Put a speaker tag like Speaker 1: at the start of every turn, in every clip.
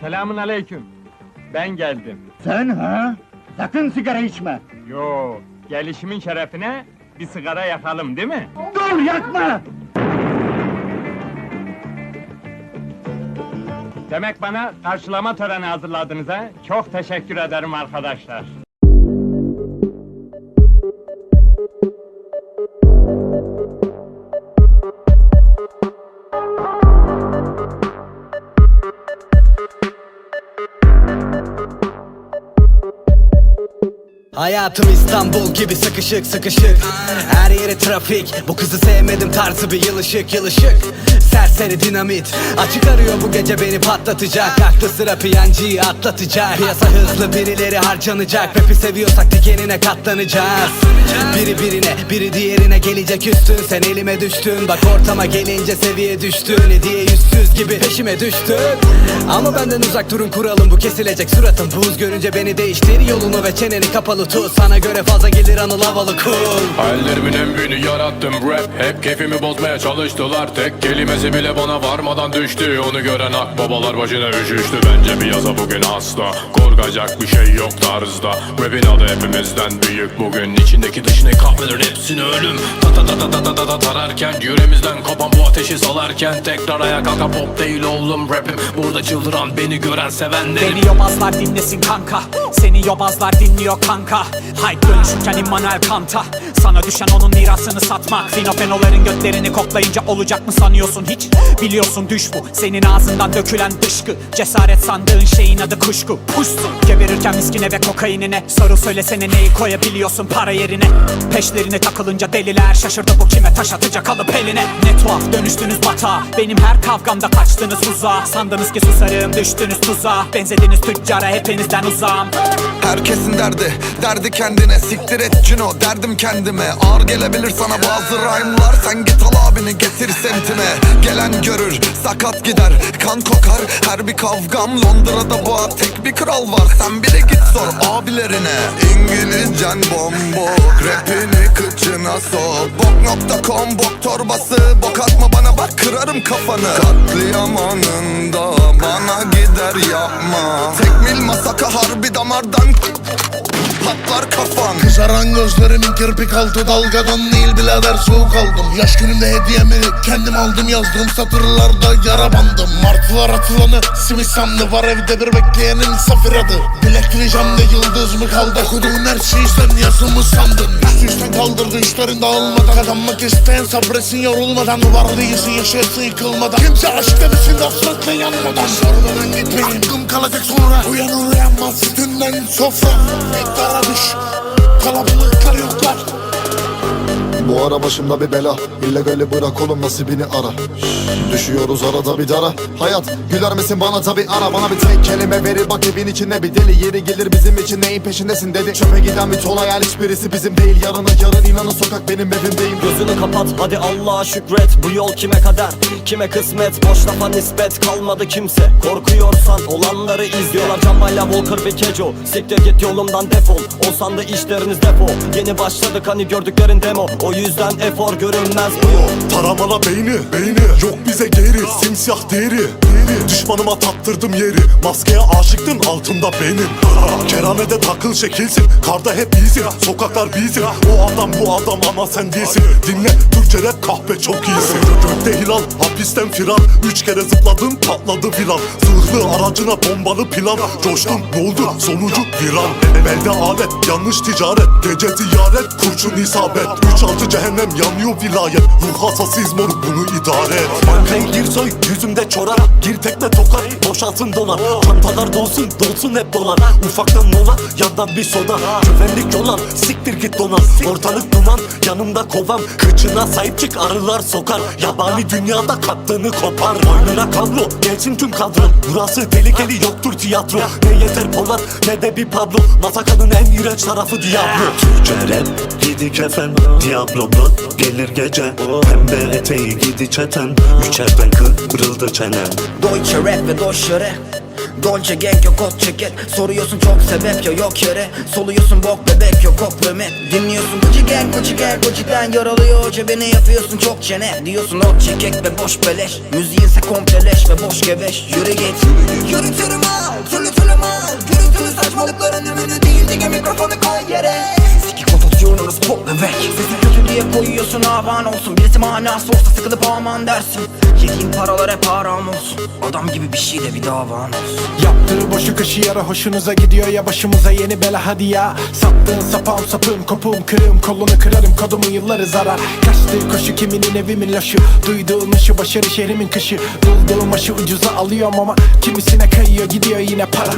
Speaker 1: Selamun aleyküm. Ben geldim.
Speaker 2: Sen ha? Sakın sigara içme.
Speaker 1: Yo, gelişimin şerefine bir sigara yakalım değil mi?
Speaker 2: Dur yakma!
Speaker 1: Demek bana karşılama töreni hazırladınız ha? Çok teşekkür ederim arkadaşlar.
Speaker 3: Hayatım İstanbul gibi sıkışık sıkışık. Her yeri trafik. Bu kızı sevmedim tarzı bir yılışık yılışık Serseri dinamit. Açık arıyor bu gece beni patlatacak. Aklı sıra piyancıyı atlatacak. Piyasa hızlı birileri harcanacak. Rap'i seviyorsak dikenine katlanacağız. Biri birine biri diğerine gelecek üstün. Sen elime düştün Bak ortama gelince seviye düştün. Hediye yüzsüz gibi peşime düştün. Ama benden uzak durun kuralım bu kesilecek suratım. Buz görünce beni değiştir yolunu ve çeneni kapalı tut. Sana göre fazla gelir anıl havalı cool
Speaker 4: Hayallerimin en büyüğünü yarattım. Rap Hep keyfimi bozmaya çalıştılar. Tek kelimesi Kendisi bile bana varmadan düştü. Onu gören akbabalar başına üşüştü. Bence bir piyasa bugün hasta Korkacak bir şey yok tarzda. Rap'in adı hepimizden büyük. Bugün içindeki dışını kahveler hepsini ölüm. Ta ta ta ta ta ta ta, ta tararken Yüreğimizden kopan bu ateşi salarken Tekrar ayağa kalka pop değil oğlum rapim. Burada çıldıran beni gören sevenlerim.
Speaker 5: Beni yobazlar dinlesin kanka. Seni yobazlar dinliyor kanka. Hype dönüşürken Immanuel Kant'a. Sana düşen onun mirasını satmak. Finofenoların götlerini koklayınca olacak mı sanıyorsun? Hiç? Biliyorsun düş bu. Senin ağzından dökülen dışkı. Cesaret sandığın şeyin adı kuşku. Puşsun Geberirken miskine ve kokainine. Soru söylesene neyi koyabiliyorsun para yerine? Peşlerine takılınca deliler Şaşırdı bu kime taş atacak alıp eline. Ne tuhaf dönüştünüz batağa. Benim her kavgamda kaçtınız uzağa. Sandınız ki susarım düştünüz tuzağa. Benzediniz tüccara hepinizden uzağım.
Speaker 6: Herkesin derdi, derdi kendine. Siktir et Cino, derdim kendime. Ağır gelebilir sana bazı rhyme'lar. Sen git al abini getir semtime Gelen görür, sakat gider Kan kokar, her bir kavgam Londra'da boğa tek bir kral var. Sen bile git sor abilerine. İngilizcen bombok Rapini kıçına sok. Bok.com bok torbası. Bok atma bana bak kırarım kafanı. Katliam anında Bana gider yapma. Tekmil masaka harbi damardan Patlar kafan.
Speaker 7: Kızaran gözlerimin kirpik altı dalgadan değil birader soğuk aldım. Yaş günümde hediyemi kendim aldım yazdığım satırlarda yara bandım. Martılar atılanı simit sandı. Var evde bir bekleyenin safir adı. Bilekli camda yıldız mı kaldı? Okuduğun her şeyi sen yazımı sandın. Üst üstten kaldırdı işlerin dağılmadan. Kazanmak isteyen sabretsin yorulmadan. Var değilsin yaşayasın yıkılmadan. Kimse aşk demesin hasretle yanmadan. Sormadan gitmeyin. Aklım kalacak sonra. Uyanır uyanmaz sütünden sofra. Ektara düş Kalabalıklar yoklar
Speaker 8: Bu ara başımda bir bela. İllegali bırak oğlum nasibini ara. Düşüyoruz arada bir dara. Hayat güler misin bana? Tabi ara. Bana bir tek kelime verir. Bak evin içinde bir deli Yeri gelir bizim için. Neyin peşindesin dedi. Çöpe giden bir ton hayal hiçbirisi bizim değil. Yarına yarın inanın sokak benim evimdeyim.
Speaker 9: Gözünü kapat hadi Allah'a şükret. Bu yol kime kader? Kime kısmet? Boş lafa nispet kalmadı kimse. Korkuyorsan olanları izliyorlar Cambayla Walker ve Kejo. Siktir git yolumdan defol. Olsan da işleriniz depo Yeni başladık hani gördüklerin demo. O yüzden efor görünmez. Bu yol
Speaker 7: Taramana beyni, beyni. Yok bize geri, simsiyah deri, deri Düşmanıma taktırdım yeri. Maskeye aşıktın altında benim. Keramede takıl şekilsin Karda hep iyisin, sokaklar bizim O adam bu adam ama sen değilsin. Dinle Türkçe rap kahpe çok iyisin. Gökte hilal, hapisten firar. Üç kere zıpladın patladı viran Zırhlı aracına bombalı plan. Coştun ne sonucu viran Elde alet yanlış ticaret. Gece ziyaret kurşun isabet. Üç altı cehennem yanıyor vilayet. Ruh hassasıyız mor bunu idare et.
Speaker 9: Banken gir soy yüzümde çorar. Gir tekme tokat boşaltın dolar. Çantalar dolsun dolsun hep dolar. Ufaktan mola yandan bir soda. Güvenlik yolan siktir git donan. Ortalık duman yanımda kovam Kıçına sahip çık arılar sokar. Yabani dünyada katlığını kopar. Boynuna kablo gelsin tüm kadro Burası tehlikeli yoktur tiyatro. Ne yeter Polat ne de bir Pablo. Masakanın en iğrenç tarafı Diablo.
Speaker 10: Türkçe rap gidi kefen Diablo'dan gelir gece Pembe eteği gidi çeten Üçerden kırıldı çenem
Speaker 3: Deutsche Rap ve Deutsche Rap
Speaker 11: Dolce gang yok ot ceket Soruyorsun çok sebep ya yok yere Soluyorsun bok bebek yok kompliment Dinliyorsun Gucci gang Gucci gang Gucci'den yaralıyor cebine yapıyorsun çok çene Diyorsun ot çekek ve boş beleş Müziğinse kompleleş ve boş gebeş Yürü git Yürü koyuyorsun aman olsun. Birisi manası olsa sıkılıp aman dersin. Yediğin paralar hep haram olsun. Adam gibi bir şey de bir davan olsun.
Speaker 4: Yaptığı boşu kışı yara hoşunuza gidiyor ya başımıza yeni bela hadi ya. Sattığın sapağım sapığım kopuğum kırığım kolunu kırarım kodumu yılları zarar. Kaçtığı koşu kiminin evimin laşı Duyduğum aşı başarı şehrimin kışı. Bulduğum aşı ucuza alıyorum ama Kimisine kayıyor gidiyor yine para.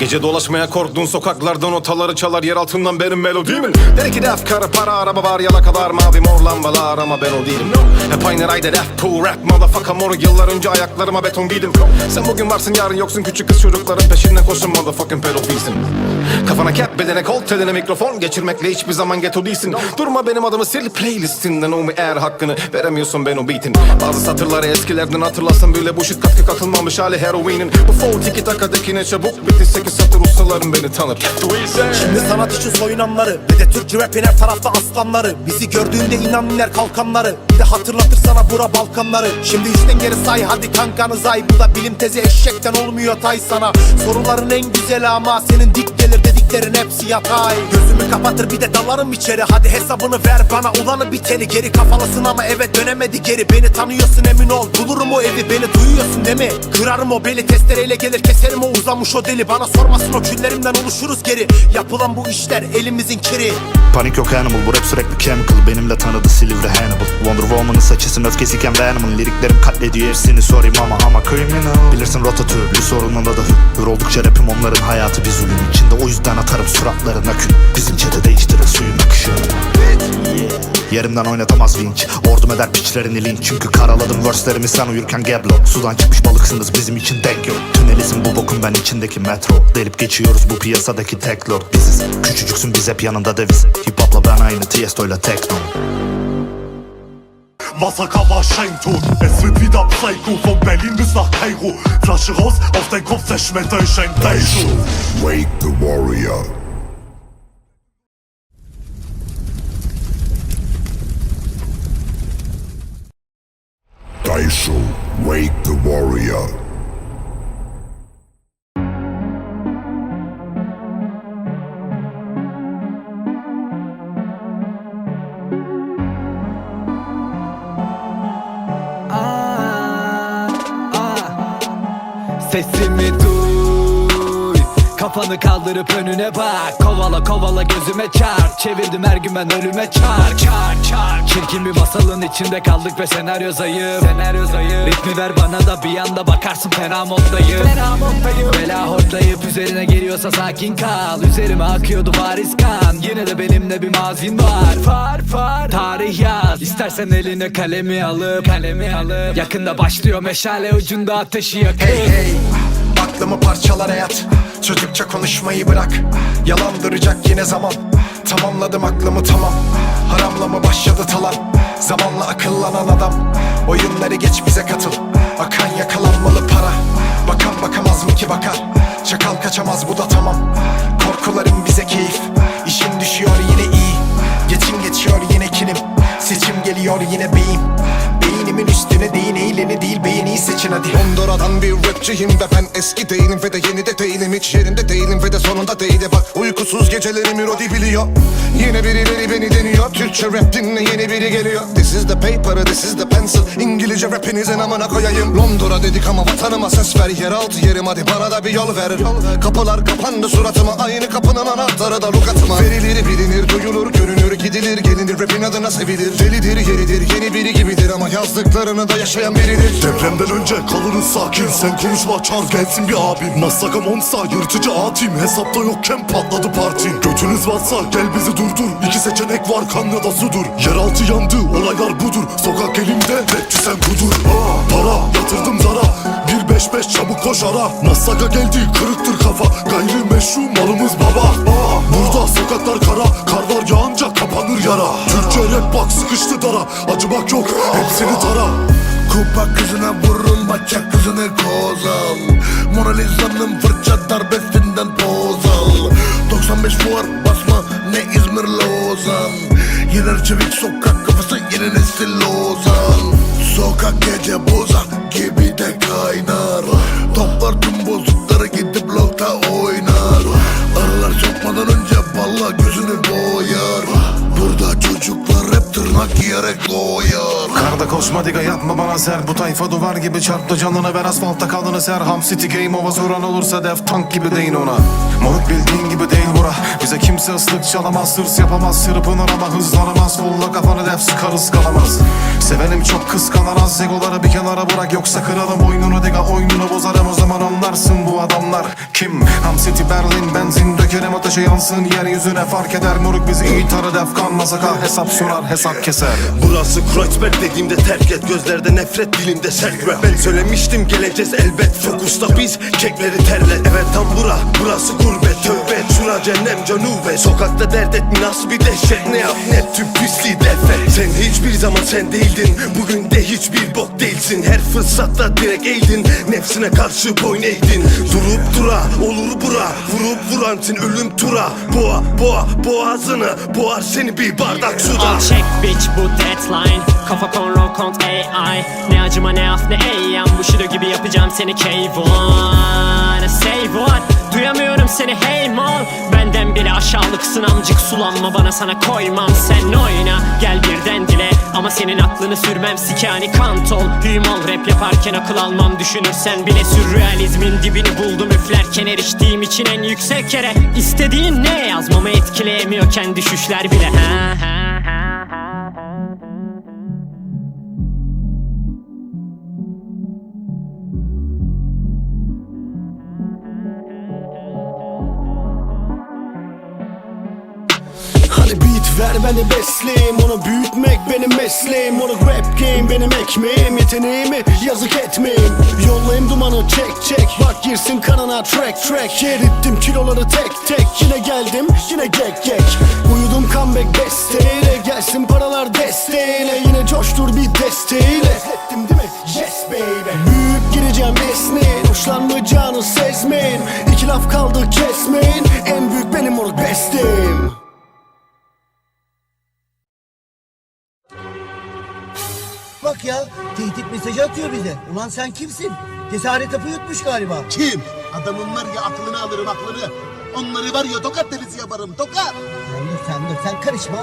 Speaker 7: Gece dolaşmaya korktuğun sokaklardan otaları çalar Yer altından benim melodimin Dedi ki def karı para araba var yalakalar Mavi mor lambalar ama ben o değilim. Hep aynı rayda def cool rap motherfucker. Moru Yıllar önce ayaklarıma beton giydim. Sen bugün varsın yarın yoksun. Küçük kız çocukların peşinden koşun motherfucking pedofilsin. Kafana cap bedene kol teline mikrofon. Geçirmekle hiçbir zaman ghetto değilsin. Durma benim adımı sil playlistinden O mu eğer hakkını veremiyorsun ben o beatin. Bazı satırları eskilerden hatırlasın Böyle bu shit katkı katılmamış hali heroinin. Bu flow tiki takadaki ne çabuk bitti Sekiz satır ustalarım beni tanır.
Speaker 12: Şimdi sanat için soyunanları Bir de Türkçe rapin her tarafta aslanları. Bizi gördüğünde inan iner kalkanları. Bir de hatırlatır sana bura Balkanları. Şimdi üçten geri say hadi kankanı say. Bu da bilim tezi eşekten olmuyor tay sana. Soruların en güzeli ama senin dik gelir dediklerin hepsi yatay. Gözümü kapatır bir de dalarım içeri. Hadi hesabını ver bana ulanı biteni. Geri kafalısın ama eve dönemedi geri. Beni tanıyorsun emin ol. Bulurum o evi Beni duyuyorsun değil mi? Kırarım o beli testereyle gelir keserim o uzamış o deli. Bana sormasın o küllerimden oluşuruz geri. Yapılan bu işler elimizin kiri.
Speaker 13: Panik yok animal bu rap sürekli chemical. Benimle tanıdı Silivri Hannibal. Wonder Woman'ın saçısın öfkesiyken Venom'ın Liriklerim katlediyor hepsini sorayım ama ama criminal. Bilirsin rotatür sorununda da hür oldukça rapim onların hayatı bir zulüm içinde. O yüzden atarım suratlarına kül Bizim çete değiştirir suyun akışı. Yerimden oynatamaz vinç. Ordum eder piçlerini linç. Çünkü karaladım verse'lerimi. Sen uyurken geblo Sudan çıkmış balıksınız bizim için denk yok. Tünelizm bu bokun ben içindeki metro. Delip geçiyoruz bu piyasadaki tek lord. Biziz. Küçücüksün biz hep yanında deviz. Hip hopla ben aynı Tiesto'yla tekno
Speaker 7: Massaker war Scheintot. Es wird wieder Psycho von Berlin bis nach Kairo. Flasche raus, auf dein Kopf zerschmetter ich ein
Speaker 14: Daisho. Wake the warrior
Speaker 4: Sesimi duy. Kafanı kaldırıp önüne bak. Kovala kovala gözüme çarp. Çevirdim her gün ben ölüme çarp. Çarp çarp. Çirkin bir masalın içinde kaldık ve senaryo zayıf. Senaryo zayıf. Ritmi ver bana da bir anda bakarsın fena moddayım. Fena moddayım. Bela hortlayıp üzerine geliyorsa sakin kal. Üzerime akıyordu varis kan. Yine de benimle bir mazin var. Far far. Tarih yaz. İstersen eline kalemi alıp Kalemi alıp. Yakında başlıyor meşale ucunda ateşi yakıp.
Speaker 15: Hey hey Aklımı parçalar hayat Çocukça konuşmayı bırak. Yalandıracak yine zaman. Tamamladım aklımı tamam. Haramla mı başladı talan? Zamanla akıllanan adam. Oyunları geç bize katıl. Akan yakalanmalı para. Bakan bakamaz mı ki bakar Çakal kaçamaz bu da tamam. Korkularım bize keyif. İşin düşüyor yine iyi. Geçim geçiyor yine kinim. Seçim geliyor yine beyim Beynimin üstüne değin eğleni değil beğeni seçin hadi.
Speaker 14: Hondura'dan bir rapçiyim ve ben eski değilim ve de yeni de değilim. Hiç yerinde değilim ve de sonunda değil bak Uykusuz geceleri Mirodi biliyor. Yine birileri beni deniyor Türkçe rap dinle yeni biri geliyor. This is the paper, this is the pencil. İngilizce rapinizin amına koyayım. Londra dedik ama vatanıma ses ver. Yeraltı yerim hadi bana da bir yol ver. Kapılar kapandı suratıma Aynı kapının anahtarı da lukatıma Verilir bilinir, duyulur, görünür, gidilir Gelinir. Rapin adına sevilir. Delidir, yeridir, yeni biri gibidir. Ama yazdıklarını da yaşayan biridir.
Speaker 7: Depremden önce kalırız sakin. Sen konuşma çağır gelsin bir abim. Massaka monsa yırtıcı atayım. Hesapta yokken patladı partin Götünüz varsa gel bizi durdur. İki seçenek var kan ya da sudur. Yeraltı yandı olaylar budur. Sokak elimde rapçi sen kudur Aa, Para yatırdım zara. Bir beş beş çabuk koş ara Massaka geldi kırıktır kafa. Gayrimeşru malımız baba. Aa, Burada sokaklar kara. Karlar yağınca kapanır yara. Türkçe rap bak sıkıştı dara. Acımak yok hepsini tara.
Speaker 16: Kupa kızına vururum bacak kızını kozal. Mona Lisa'nın fırça darbesinden poz al 95 fuar basma ne İzmir Lozan Yener çevik sokak kafası yeni nesil Lozan Sokak gece boza gibi de kaynar. Toplar tüm bozukları gidip blokta oynar. Arılar sokmadan önce balla gözünü tırnak giyerek doğuyar
Speaker 17: Karda koşma diga yapma bana ser. Bu tayfa duvar gibi çarptı canını ver. Asfaltta kalını ser. Ham City Game Ova soran olursa def tank gibi deyin ona. Moruk bildiğin gibi değil bura. Bize kimse ıslık çalamaz Hırs yapamaz. Sırpınır ama hızlanamaz. Kolla kafanı def sıkarız kalamaz Sevenim çok kıskanamaz Egoları bir kenara bırak. Yoksa kıralım oyununu diga Oyununu bozarım. O zaman anlarsın bu adamlar Kim? Ham City Berlin Benzin dökerim. Ateşe yansın Yeryüzüne fark eder. Moruk bizi iyi tarı def Kanmasa hesap sorar hesap keser
Speaker 18: Burası Kreuzberg dediğimde terk et Gözlerde nefret dilimde sert rap. Ben söylemiştim geleceğiz elbet. Fokusta biz kekleri terlet Evet tam bura burası gurbet. Tövbe et şura cennem canube Sokakta dert et. Nasıl bir dehşet Ne yap ne tüm pisliği defet Sen hiçbir zaman sen değildin. Bugün de hiçbir bok değilsin. Her fırsatta direkt eğdin Nefsine karşı boyun eğdin. Durup dura olur bura. Vurup vuransın ölüm tura. Boğa boğa boğazını Boğar seni bir bardak suda.
Speaker 19: Al çek bitch bu deadline. Kafa konro kont AI Ne acıma ne af ne eyyam. Bushido gibi yapacağım seni K1 Say what? Duyamıyorum seni hey mal Benden bile aşağılıksın amcık. Sulanma bana sana koymam. Sen oyna. Gel birden dile. Ama senin aklını sürmem. Sikani kant ol. Hüyüm ol. Rap yaparken akıl almam. Düşünürsen bile sürrealizmin dibini buldum. Üflerken eriştiğim için en yüksek yere. İstediğin ne yazmamı etkileyemiyorken düşüşler bile. Ha ha
Speaker 18: beat ver beni besleyeyim Onu büyütmek benim mesleğim. Onu rap game benim ekmeğim. Yeteneğimi yazık etmeyin. Yollayayım dumanı çek çek. Bak girsin kanına track track. Erittim kiloları tek tek. Yine geldim yine gek gek. Uyudum comeback besteyle Gelsin paralar desteğiyle. Yine coştur bir desteğiyle. Ettim değil mi? Yes baby. Büyüyüp gireceğim esneyin Hoşlanmayacağını sezmeyin. İki laf kaldı kesmeyin. En büyük benim moruk besteğim
Speaker 20: Bak ya tehdit mesajı atıyor bize. Ulan sen kimsin? Cesaret hapı yutmuş galiba.
Speaker 21: Kim? Adamın var ya aklını alırım aklını Onları var ya tokat delisi yaparım tokat
Speaker 20: Sen dur sen dur sen karışma.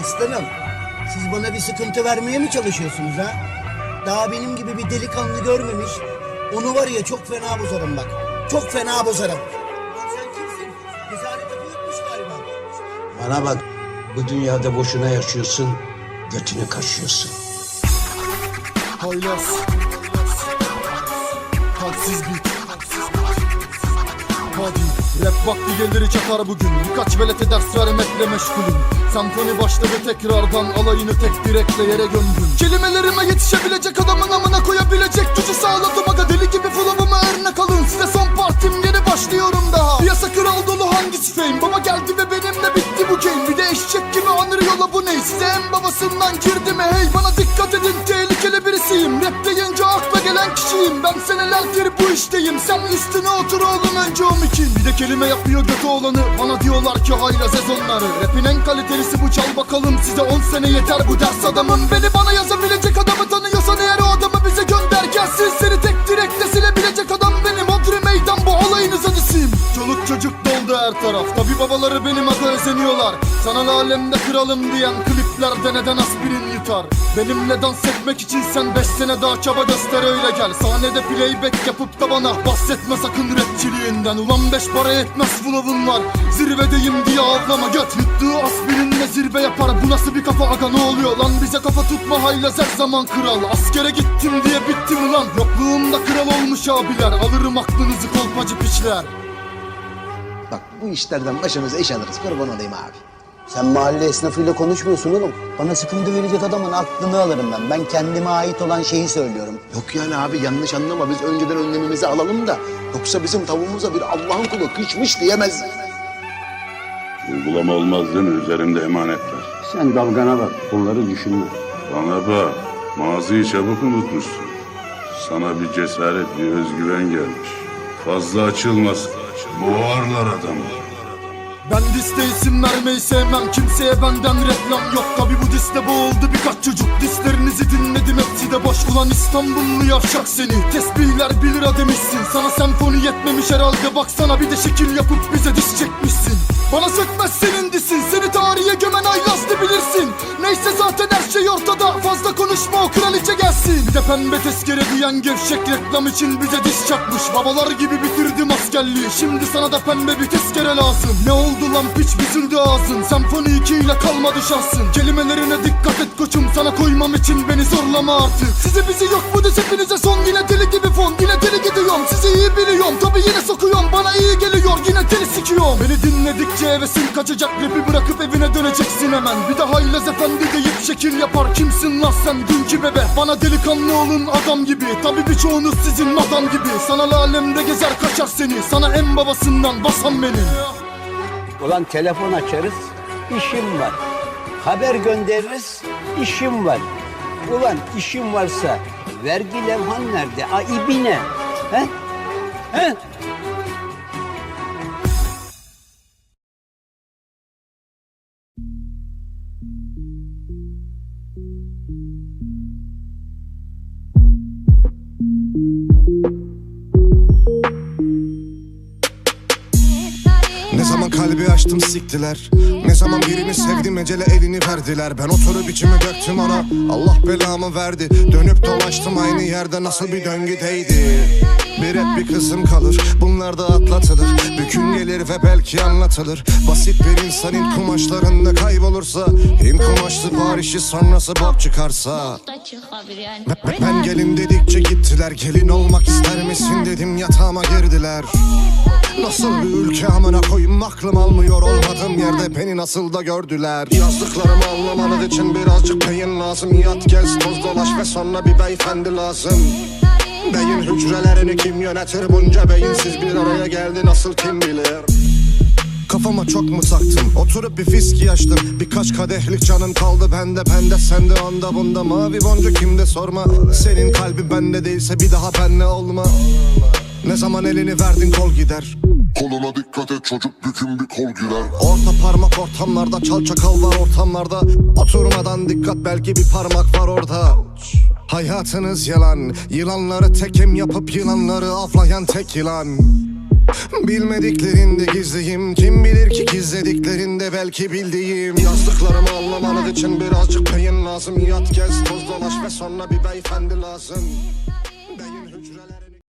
Speaker 20: Aslanım siz bana bir sıkıntı vermeye mi çalışıyorsunuz ha? Daha benim gibi bir delikanlı görmemiş. Onu var ya çok fena bozarım bak. Çok fena bozarım. Ulan sen kimsin? Cesaret hapı yutmuş galiba.
Speaker 22: Bana bak bu dünyada boşuna yaşıyorsun götünü kaşıyorsun.
Speaker 21: Haylaz. Hadsiz bir Hadi rap vakti gelir çakar bugün. Birkaç velete ders vermekle meşgulüm. Senfoni başladı tekrardan alayını tek direkle yere gömdüm. Kelimelerime yetişebilecek adamın amına koyabilecek gücü sağladım aga deli gibi flow'umu örnek alın. Size son partim yeni başlıyorum daha. Piyasa kral dolu hangisi fame Baba geldi ve benimle bitti eşek gibi anır yola bu ne? Size en babasından girdi mi? Hey Bana dikkat edin tehlikeli birisiyim. Rap deyince akla gelen kişiyim. Ben senelerdir bu işteyim. Sen üstüne otur oğlum önce o mikin Bir de kelime yapıyor götü olanı. Bana diyorlar ki hayra sezonları. Rapin en kalitelisi bu çal bakalım. Size 10 sene yeter bu ders adamım. Beni bana yazabilecek adamı tanıyorsan eğer o adamı bize gönder. Gelsin seni tek direkte silebilecek adam benim. Odri meydan bu olayınız acısıyım Çoluk çocuk doldu her taraf. Tabi babaları benim adı özeniyorlar. Sanal alemde kralım diyen kliplerde neden aspirin yutar. Benimle dans etmek için sen 5 sene daha çaba göster öyle gel. Sahnede playback yapıp da bana bahsetme sakın rapçiliğinden. Ulan 5 para etmez flow'un var. Zirvedeyim diye avlama göt. Yuttuğu aspirinle zirve yapar. Bu nasıl bir kafa aga ne oluyor lan? Bize kafa tutma haylaz her zaman kral. Askere gittim diye bittim ulan. Yokluğumda kral olmuş abiler. Alırım aklınızı kolpacı piçler
Speaker 22: Bak bu işlerden başımıza iş alırız kurban olayım abi. Sen mahalle esnafıyla konuşmuyorsun oğlum. Bana sıkıntı verecek adamın aklını alırım ben. Ben kendime ait olan şeyi söylüyorum. Yok yani abi yanlış anlama biz önceden önlemimizi alalım da. Yoksa bizim tavuğumuza bir Allah'ın kulu kışmış diyemez.
Speaker 23: Uygulama olmaz değil mi? Üzerimde emanetler.
Speaker 22: Sen dalgana bak bunları düşünme.
Speaker 23: Bana bak.
Speaker 16: Maziyi çabuk unutmuşsun. Sana bir cesaret, bir özgüven gelmiş. Fazla açılmasın. Boğarlar adamı.
Speaker 21: Ben diste isim vermeyi sevmem. Kimseye benden reklam yok. Tabi bu diste boğuldu birkaç çocuk. Dislerinizi dinledim. Hepsi de boş. Ulan İstanbullu yavşak seni. Tesbihler 1 lira demişsin. Sana senfoni yetmemiş herhalde. Baksana bir de şekil yapıp bize diş çekmişsin. Bana sökmez senin disin Seni tarihe gömen Aylas'ta bilirsin. Neyse zaten her şey ortada. Fazla konuşma o kraliçe gelsin. Bir de pembe tezkere diyen gevşek reklam için bize diş çakmış. Babalar gibi bitirdim askerliği. Şimdi sana da pembe bir tezkere lazım. Ne oldu lan piç büzüldü ağzın. Senfoni 2 ile kalmadı şansın Kelimelerine dikkat et koçum Sana koymam için beni zorlama artık. Sizi bizi yok bu diz hepinize son. Yine deli gibi fon yine deli gidiyorum Sizi iyi biliyorum tabi yine sokuyorum. Bana iyi geliyor yine deli sikiyorum. Beni dinledikçe hevesin kaçacak. Rapi bırakıp evine döneceksin hemen. Bir de haylaz efendi deyip şekil yapar. Kimsin lan sen dünkü bebe? Bana delikanlı olun adam gibi. Tabi birçoğunuz sizin adam gibi. Sana alemde gezer kaçar seni. Sana en babasından basan benim
Speaker 24: Ulan telefon açarız, işim var. Haber göndeririz, işim var. Ulan işim varsa vergi levhan nerede? A ibine. He? He?
Speaker 14: Kalbi açtım siktiler. Ne zaman birini sevdim ecele elini verdiler. Ben oturup içimi döktüm ona Allah belamı verdi. Dönüp dolaştım aynı yerde nasıl bir döngüdeydi Bir hep bir kızım kalır Bunlar da atlatılır. Bir gün gelir ve belki anlatılır. Basit bir insanın kumaşlarında kaybolursa Hint kumaşlı Paris'i sonrası bok çıkarsa. Ben- Ben gelin dedikçe gittiler Gelin olmak ister misin dedim yatağıma girdiler. Nasıl bir ülke amına koyayım aklım almıyor Olmadığım yerde beni nasıl da gördüler. Yazdıklarımı anlamanız için birazcık beyin lazım. Yat gez toz dolaş ve sonra bir beyefendi lazım Beyin hücrelerini kim yönetir bunca beyinsiz bir araya geldi nasıl kim bilir? Kafama çok mu taktım? Oturup bir fiski açtım. Birkaç kadehlik canım kaldı bende Bende sende onda bunda. Mavi boncuk kimde sorma. Senin kalbin bende değilse bir daha benle olma. Ne zaman elini verdin kol gider
Speaker 16: Koluna dikkat et çocuk bükün bir kol girer.
Speaker 14: Orta parmak ortamlarda çal çakal var ortamlarda. Oturmadan dikkat belki bir parmak var orada. Hayatınız yalan Yılanları tekim yapıp yılanları avlayan tek yılan. Bilmediklerinde gizliyim Kim bilir ki gizlediklerinde belki bildiğim. Yazdıklarımı anlamanız için birazcık beyin lazım. Yat gez toz dolaş ve sonra bir beyefendi lazım